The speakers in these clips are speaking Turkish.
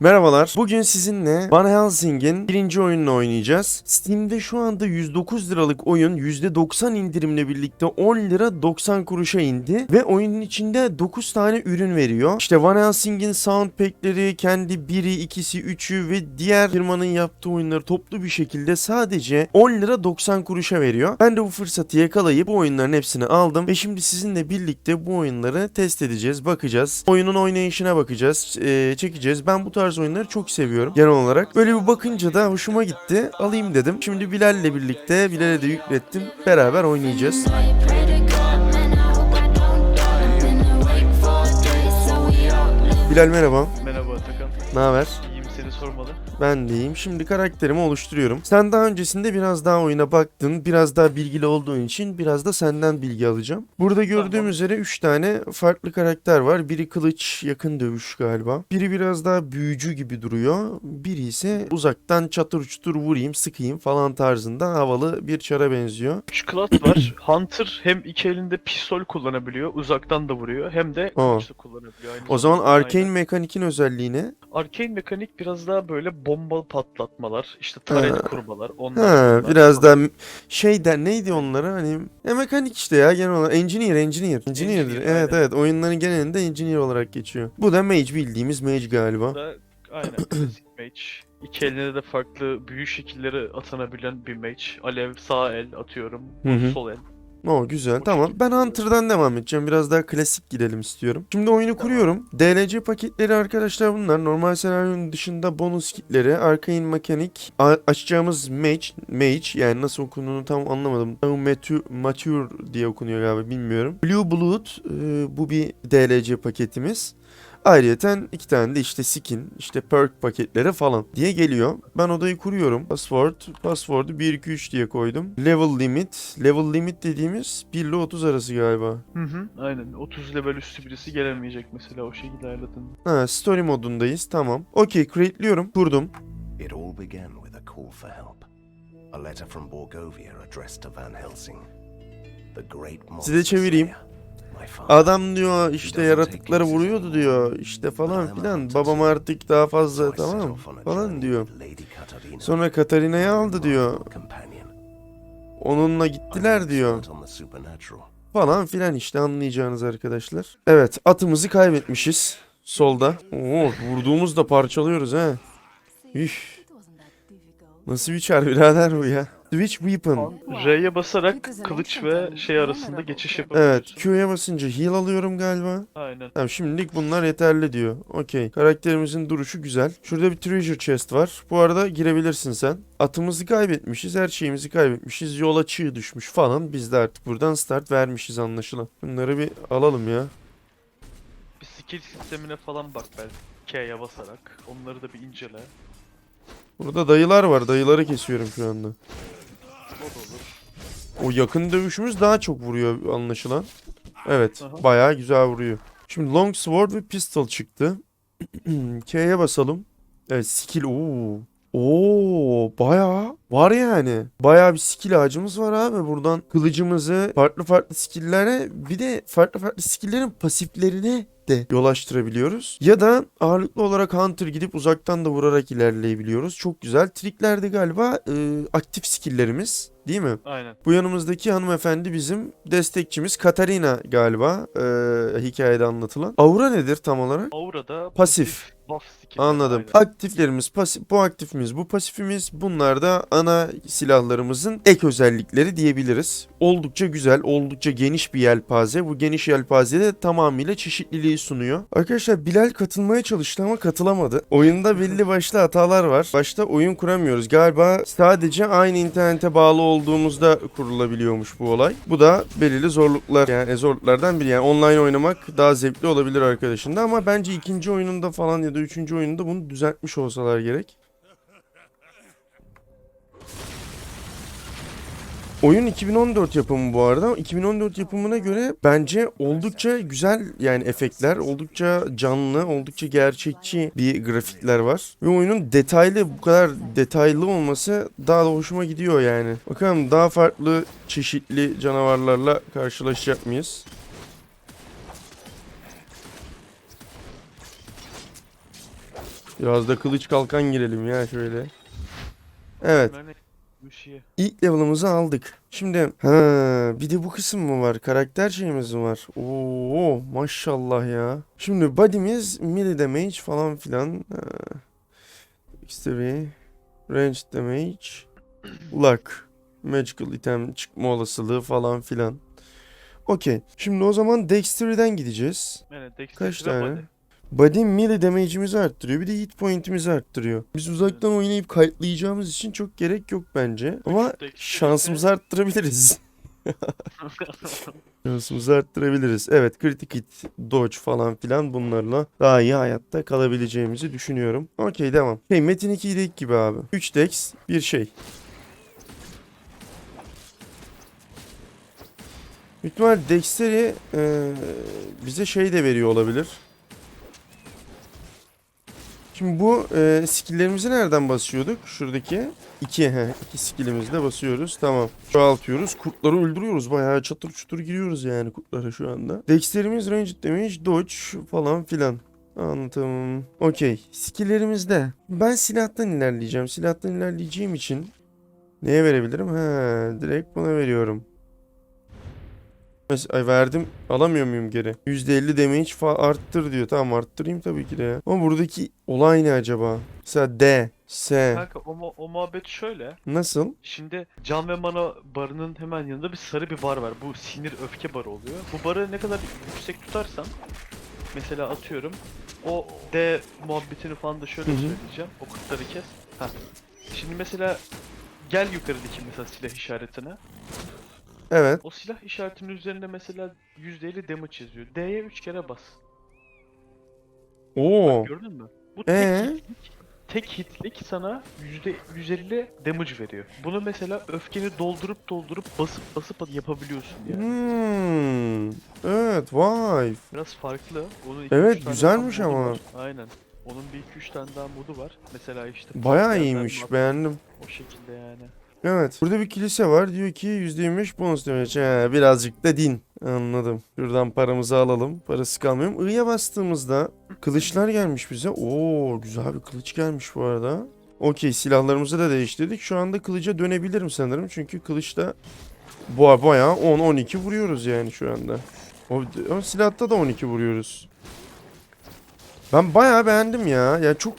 Merhabalar. Bugün sizinle Van Helsing'in birinci oyununu oynayacağız. Steam'de şu anda 109 liralık oyun %90 indirimle birlikte 10 lira 90 kuruşa indi. Ve oyunun içinde 9 tane ürün veriyor. İşte Van Helsing'in soundpack'leri, kendi biri, ikisi, üçü ve diğer firmanın yaptığı oyunları toplu bir şekilde sadece 10 lira 90 kuruşa veriyor. Ben de bu fırsatı yakalayıp bu oyunların hepsini aldım. Ve şimdi sizinle birlikte bu oyunları test edeceğiz, bakacağız. Oyunun oynayışına bakacağız, eee, çekeceğiz. Ben bu tarz oyunları çok seviyorum genel olarak. Böyle bir bakınca da hoşuma gitti. Alayım dedim. Şimdi Bilal'le birlikte, Bilal'e de yüklettim. Beraber oynayacağız. Bilal merhaba. Merhaba Atakan. Ne haber? Ben de iyiyim. Şimdi karakterimi oluşturuyorum. Sen daha öncesinde biraz daha oyuna baktın. Biraz daha bilgili olduğun için biraz da senden bilgi alacağım. Burada gördüğüm Tamam. üzere 3 tane farklı karakter var. Biri kılıç yakın dövüş galiba. Biri biraz daha büyücü gibi duruyor. Biri ise uzaktan çatır çutur vurayım, sıkayım falan tarzında havalı bir çara benziyor. 3 klas var. Hunter hem iki elinde pistol kullanabiliyor. Uzaktan da vuruyor. Hem de Aa. kılıç da kullanabiliyor. Aynı O zaman arcane mekanikin özelliği ne? Arcane mekanik biraz daha böyle bomba patlatmalar, işte taret Ha. kurmalar. Onlar Ha, bunlar biraz falan. da şey der neydi onlara hani ya mekanik işte ya genel olarak engineer engineer engineer'dir. Engineer, Evet aynen. evet oyunların genelinde engineer olarak geçiyor. Bu da mage bildiğimiz mage galiba. da aynen klasik mage. İki eline de farklı büyü şekilleri atanabilen bir mage. Alev sağ el atıyorum. Hı hı. Sol el. O güzel tamam. Ben Hunter'dan devam edeceğim. Biraz daha klasik gidelim istiyorum. Şimdi oyunu kuruyorum. DLC paketleri arkadaşlar bunlar. Normal senaryonun dışında bonus kitleri, arcane mekanik, açacağımız mage, mage yani nasıl okunduğunu tam anlamadım. Mature, mature diye okunuyor galiba bilmiyorum. Blue Blood e, bu bir DLC paketimiz. Ayrıyeten iki tane de işte skin, işte perk paketleri falan diye geliyor. Ben odayı kuruyorum. Password, password'u 1 2 3 diye koydum. Level limit, level limit dediğimiz 1 ile 30 arası galiba. Hı hı. Aynen. 30 level üstü birisi gelemeyecek mesela o şekilde ayarladın. Ha, story modundayız. Tamam. Okey, create'liyorum. Kurdum. It all began with a call for help. A letter from Borgovia addressed to Van Helsing. The great Size çevireyim. Adam diyor işte yaratıkları vuruyordu diyor. işte falan filan. Babam artık daha fazla tamam falan diyor. Sonra Katarina'yı aldı diyor. Onunla gittiler diyor. falan filan işte anlayacağınız arkadaşlar. Evet atımızı kaybetmişiz. Solda. Oo vurduğumuzda parçalıyoruz ha. Üf. Nasıl bir çar birader bu ya. Switch weapon. R'ye basarak kılıç ve şey arasında geçiş Evet yapabiliyorsun. Q'ya basınca heal alıyorum galiba. Aynen. Tamam şimdilik bunlar yeterli diyor. Okey. Karakterimizin duruşu güzel. Şurada bir treasure chest var. Bu arada girebilirsin sen. Atımızı kaybetmişiz. Her şeyimizi kaybetmişiz. Yola çığ düşmüş falan. Biz de artık buradan start vermişiz anlaşılan. Bunları bir alalım ya. Bir skill sistemine falan bak belki. K'ye basarak. Onları da bir incele. Burada dayılar var. Dayıları kesiyorum şu anda. O yakın dövüşümüz daha çok vuruyor anlaşılan. Evet, Aha. bayağı güzel vuruyor. Şimdi long sword ve pistol çıktı. K'ye basalım. Evet, skill. Oo. Oo, bayağı var yani. Bayağı bir skill ağacımız var abi. Buradan kılıcımızı farklı farklı skill'lere bir de farklı farklı skill'lerin pasiflerine de yol açtırabiliyoruz. Ya da ağırlıklı olarak Hunter gidip uzaktan da vurarak ilerleyebiliyoruz. Çok güzel. Tricklerde galiba e, aktif skill'lerimiz değil mi? Aynen. Bu yanımızdaki hanımefendi bizim destekçimiz Katarina galiba e, hikayede anlatılan. Aura nedir tam olarak? Aura'da Pasif. Buff skill. Anladım. Aynen. Aktiflerimiz pasif, bu aktifimiz, bu pasifimiz bunlar da ana silahlarımızın ek özellikleri diyebiliriz. Oldukça güzel, oldukça geniş bir yelpaze. Bu geniş yelpaze de tamamıyla çeşitliliği sunuyor. Arkadaşlar Bilal katılmaya çalıştı ama katılamadı. Oyunda belli başlı hatalar var. Başta oyun kuramıyoruz. Galiba sadece aynı internete bağlı olduğumuzda kurulabiliyormuş bu olay. Bu da belirli zorluklar yani zorluklardan biri. Yani online oynamak daha zevkli olabilir arkadaşında ama bence ikinci oyununda falan ya da üçüncü oyununda bunu düzeltmiş olsalar gerek. Oyun 2014 yapımı bu arada. 2014 yapımına göre bence oldukça güzel yani efektler, oldukça canlı, oldukça gerçekçi bir grafikler var. Ve oyunun detaylı, bu kadar detaylı olması daha da hoşuma gidiyor yani. Bakalım daha farklı çeşitli canavarlarla karşılaşacak mıyız? Biraz da kılıç kalkan girelim ya şöyle. Evet. İlk level'ımızı aldık. Şimdi ha bir de bu kısım mı var? Karakter şeyimiz mi var? Oo maşallah ya. Şimdi body'miz melee damage falan filan. Dexterity, range damage, luck, magical item çıkma olasılığı falan filan. Okey. Şimdi o zaman Dexterity'den gideceğiz. Evet, Kaç tane? Body. Body melee damage'imizi arttırıyor. Bir de hit point'imizi arttırıyor. Biz uzaktan oynayıp kayıtlayacağımız için çok gerek yok bence. Ama şansımızı arttırabiliriz. Şansımızı arttırabiliriz. Evet kritik hit, dodge falan filan bunlarla daha iyi hayatta kalabileceğimizi düşünüyorum. Okey devam. Hey Metin 2'deki gibi abi. 3 dex bir şey. Büyük Dexter'i eee, bize şey de veriyor olabilir. Şimdi bu eee skill'lerimizi nereden basıyorduk? Şuradaki iki, he, iki skill'imizle basıyoruz. Tamam. Çoğaltıyoruz. Kurtları öldürüyoruz. Bayağı çatır çutur giriyoruz yani kurtlara şu anda. Dexter'imiz range damage, dodge falan filan. Anladım. Okey. Skill'lerimizde. Ben silahtan ilerleyeceğim. Silahtan ilerleyeceğim için neye verebilirim? He, direkt buna veriyorum. Mesela verdim. Alamıyor muyum geri? %50 damage fa arttır diyor. Tamam arttırayım tabii ki de ya. Ama buradaki olay ne acaba? Mesela D, S. Kanka o, mu- o muhabbet şöyle. Nasıl? Şimdi can ve mana barının hemen yanında bir sarı bir bar var. Bu sinir öfke barı oluyor. Bu barı ne kadar yüksek tutarsan mesela atıyorum o D muhabbetini falan da şöyle Hı hı. söyleyeceğim. O kurtları kes. Heh. Şimdi mesela gel yukarıdaki mesela silah işaretine. Evet. O silah işaretinin üzerinde mesela %50 damage yazıyor. D'ye 3 kere bas. Oo. Gördün mü? Bu tek Ee? hitlik, tek hitlik sana %150 damage veriyor. Bunu mesela öfkeni doldurup doldurup basıp basıp yapabiliyorsun yani. Hmm. Evet vay. Biraz farklı. Onun iki, Evet, üç güzelmiş ama. var. Aynen. Onun bir 2-3 tane daha modu var. Mesela işte Bayağı iyiymiş beğendim. o şekilde yani. Evet. Burada bir kilise var. Diyor ki %25 bonus demek. He, birazcık da din. Anladım. Şuradan paramızı alalım. Parası kalmıyor. I'ya bastığımızda kılıçlar gelmiş bize. Oo güzel bir kılıç gelmiş bu arada. Okey silahlarımızı da değiştirdik. Şu anda kılıca dönebilirim sanırım. Çünkü kılıçta bayağı 10-12 vuruyoruz yani şu anda. O, o silahta da 12 vuruyoruz. Ben bayağı beğendim ya. Ya çok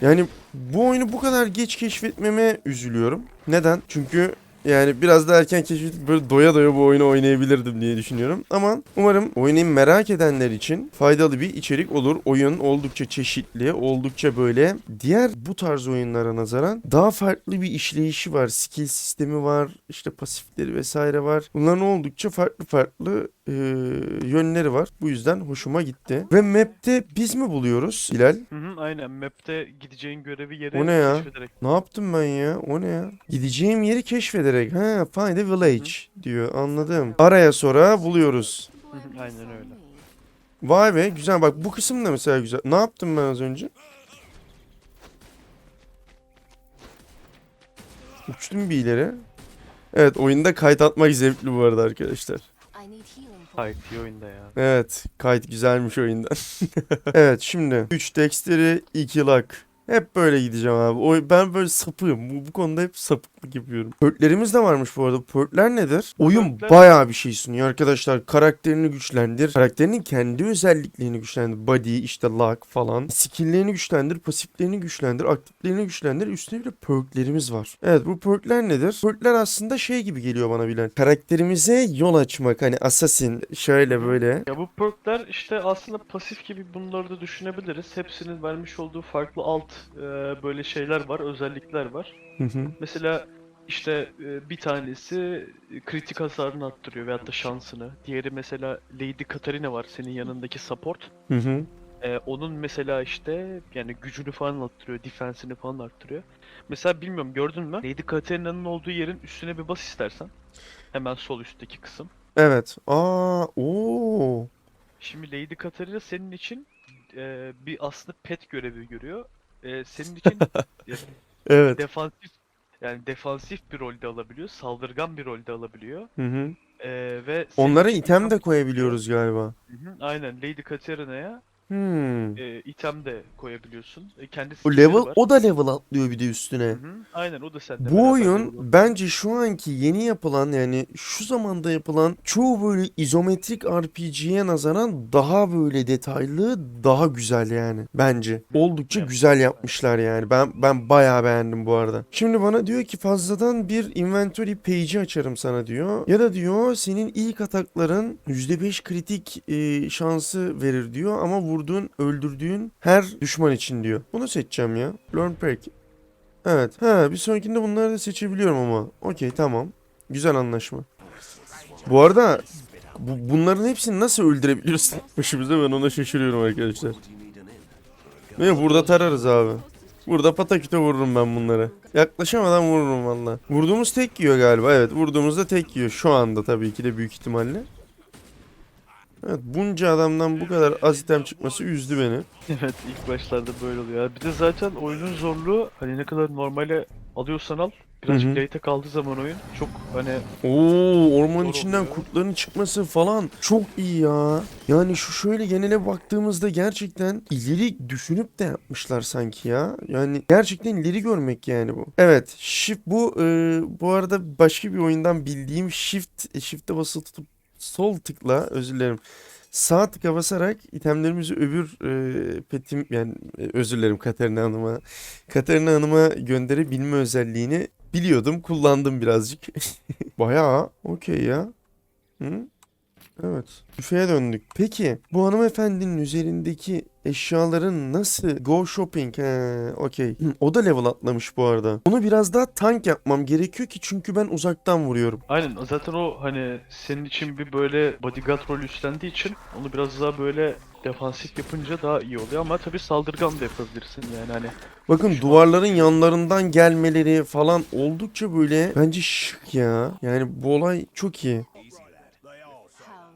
yani bu oyunu bu kadar geç keşfetmeme üzülüyorum. Neden? Çünkü yani biraz da erken keşfedip böyle doya doya bu oyunu oynayabilirdim diye düşünüyorum. Ama umarım oyunu merak edenler için faydalı bir içerik olur. Oyun oldukça çeşitli, oldukça böyle diğer bu tarz oyunlara nazaran daha farklı bir işleyişi var. Skill sistemi var, işte pasifleri vesaire var. Bunların oldukça farklı farklı e, yönleri var. Bu yüzden hoşuma gitti. Ve map'te biz mi buluyoruz Hilal? Hı hı aynen. Map'te gideceğin görevi yeri O ne ya? keşfederek. Ne yaptım ben ya? O ne ya? Gideceğim yeri keşfederek. Ha, find a village diyor. Anladım. Araya sonra buluyoruz. Aynen öyle. Vay be güzel. Bak bu kısım da mesela güzel. Ne yaptım ben az önce? Uçtum bir ileri. Evet oyunda kayıt atmak zevkli bu arada arkadaşlar. İyi oyunda ya. Evet kayıt güzelmiş oyunda. evet şimdi 3 Dexter'i 2 Luck. Hep böyle gideceğim abi. O, ben böyle sapığım. Bu, bu konuda hep sapıklık yapıyorum. Perklerimiz de varmış bu arada. Perkler nedir? Oyun Perkler- bayağı bir şey sunuyor arkadaşlar. Karakterini güçlendir. Karakterinin kendi özelliklerini güçlendir. Body, işte luck falan. Skill'lerini güçlendir. Pasiflerini güçlendir. Aktiflerini güçlendir. Üstüne bir de perklerimiz var. Evet bu perkler nedir? Perkler aslında şey gibi geliyor bana bilen. Karakterimize yol açmak. Hani assassin şöyle böyle. Ya bu perkler işte aslında pasif gibi bunları da düşünebiliriz. Hepsinin vermiş olduğu farklı alt e, böyle şeyler var, özellikler var. Hı hı. Mesela işte e, bir tanesi e, kritik hasarını arttırıyor veyahut da şansını. Diğeri mesela Lady Katarina var senin yanındaki support. Hı hı. E, onun mesela işte yani gücünü falan arttırıyor, defensini falan arttırıyor. Mesela bilmiyorum gördün mü? Lady Katarina'nın olduğu yerin üstüne bir bas istersen. Hemen sol üstteki kısım. Evet. Aa, oo. Şimdi Lady Katarina senin için e, bir aslında pet görevi görüyor. E, senin için Evet. defansif yani defansif bir rolde alabiliyor, saldırgan bir rolde alabiliyor. Hı hı. E, ve Onlara item de koyabiliyoruz galiba. Hı hı, Aynen Lady Katarina'ya Hmm. e, item de koyabiliyorsun. E, kendi O skill'leri level var. o da level atlıyor bir de üstüne. Hı hı. Aynen o da sende. Bu beraber oyun level atlıyor. bence şu anki yeni yapılan yani şu zamanda yapılan çoğu böyle izometrik RPG'ye nazaran daha böyle detaylı, daha güzel yani bence. Oldukça Evet. güzel yapmışlar yani. Ben ben bayağı beğendim bu arada. Şimdi bana diyor ki fazladan bir inventory page'i açarım sana diyor. Ya da diyor senin ilk atakların %5 kritik e, şansı verir diyor ama vurduğun, öldürdüğün her düşman için diyor. Bunu seçeceğim ya. Learn perk. Evet. Ha bir sonrakinde bunları da seçebiliyorum ama. Okey tamam. Güzel anlaşma. Bu arada bu, bunların hepsini nasıl öldürebiliyoruz başımıza ben ona şaşırıyorum arkadaşlar. Ve burada tararız abi. Burada pataküte vururum ben bunları. Yaklaşamadan vururum valla. Vurduğumuz tek yiyor galiba. Evet vurduğumuzda tek yiyor. Şu anda tabii ki de büyük ihtimalle. Evet bunca adamdan bu kadar az item çıkması üzdü beni. Evet ilk başlarda böyle oluyor. Bir de zaten oyunun zorluğu hani ne kadar normale alıyorsan al. Birazcık late'e kaldığı zaman oyun çok hani Oo orman Zor içinden oluyor. kurtların çıkması falan çok iyi ya. Yani şu şöyle genele baktığımızda gerçekten ileri düşünüp de yapmışlar sanki ya. Yani gerçekten ileri görmek yani bu. Evet shift bu e, bu arada başka bir oyundan bildiğim shift shift'e basılı tutup sol tıkla özür dilerim. Sağ tıka basarak itemlerimizi öbür e, petim yani e, özür dilerim Katerina Hanım'a Katerina Hanım'a gönderebilme özelliğini biliyordum. Kullandım birazcık. Bayağı okey ya. Hı? Evet. Büfeye döndük. Peki bu hanımefendinin üzerindeki eşyaların nasıl go shopping? He, okey. O da level atlamış bu arada. Onu biraz daha tank yapmam gerekiyor ki çünkü ben uzaktan vuruyorum. aynen zaten o hani senin için bir böyle bodyguard rolü üstlendiği için onu biraz daha böyle defansif yapınca daha iyi oluyor ama tabii saldırgan da yapabilirsin yani hani Bakın duvarların yanlarından gelmeleri falan oldukça böyle bence şık ya. Yani bu olay çok iyi.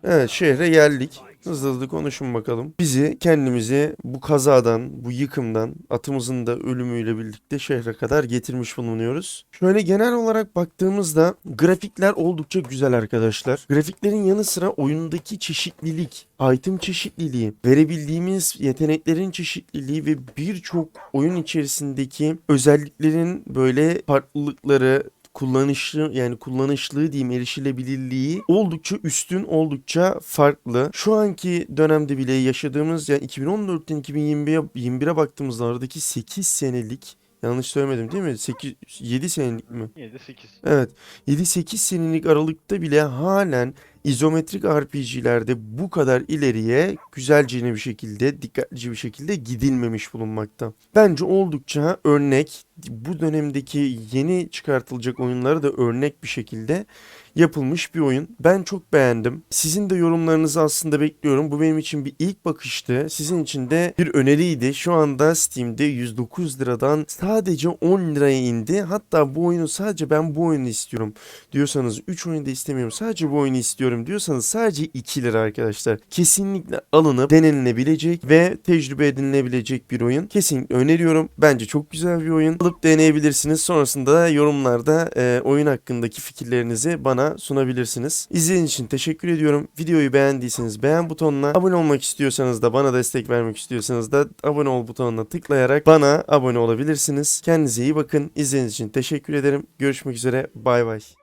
Evet şehre geldik. Hızlı hızlı konuşun bakalım. Bizi kendimizi bu kazadan, bu yıkımdan, atımızın da ölümüyle birlikte şehre kadar getirmiş bulunuyoruz. Şöyle genel olarak baktığımızda grafikler oldukça güzel arkadaşlar. Grafiklerin yanı sıra oyundaki çeşitlilik, item çeşitliliği, verebildiğimiz yeteneklerin çeşitliliği ve birçok oyun içerisindeki özelliklerin böyle farklılıkları, kullanışlı yani kullanışlı diyeyim erişilebilirliği oldukça üstün oldukça farklı. Şu anki dönemde bile yaşadığımız yani 2014'ten 2021'e 21'e baktığımızda aradaki 8 senelik yanlış söylemedim değil mi? 8 7 senelik mi? yine de 8. Evet. 7-8 senelik aralıkta bile halen izometrik RPG'lerde bu kadar ileriye güzelce bir şekilde, dikkatlice bir şekilde gidilmemiş bulunmakta. Bence oldukça örnek, bu dönemdeki yeni çıkartılacak oyunlara da örnek bir şekilde yapılmış bir oyun. Ben çok beğendim. Sizin de yorumlarınızı aslında bekliyorum. Bu benim için bir ilk bakıştı. Sizin için de bir öneriydi. Şu anda Steam'de 109 liradan sadece 10 liraya indi. Hatta bu oyunu sadece ben bu oyunu istiyorum diyorsanız 3 oyunu da istemiyorum. Sadece bu oyunu istiyorum diyorsanız sadece 2 lira arkadaşlar. Kesinlikle alınıp denenilebilecek ve tecrübe edinilebilecek bir oyun. Kesinlikle öneriyorum. Bence çok güzel bir oyun. Alıp deneyebilirsiniz. Sonrasında da yorumlarda e, oyun hakkındaki fikirlerinizi bana sunabilirsiniz. İzlediğiniz için teşekkür ediyorum. Videoyu beğendiyseniz beğen butonuna, abone olmak istiyorsanız da bana destek vermek istiyorsanız da abone ol butonuna tıklayarak bana abone olabilirsiniz. Kendinize iyi bakın. İzlediğiniz için teşekkür ederim. Görüşmek üzere. Bay bay.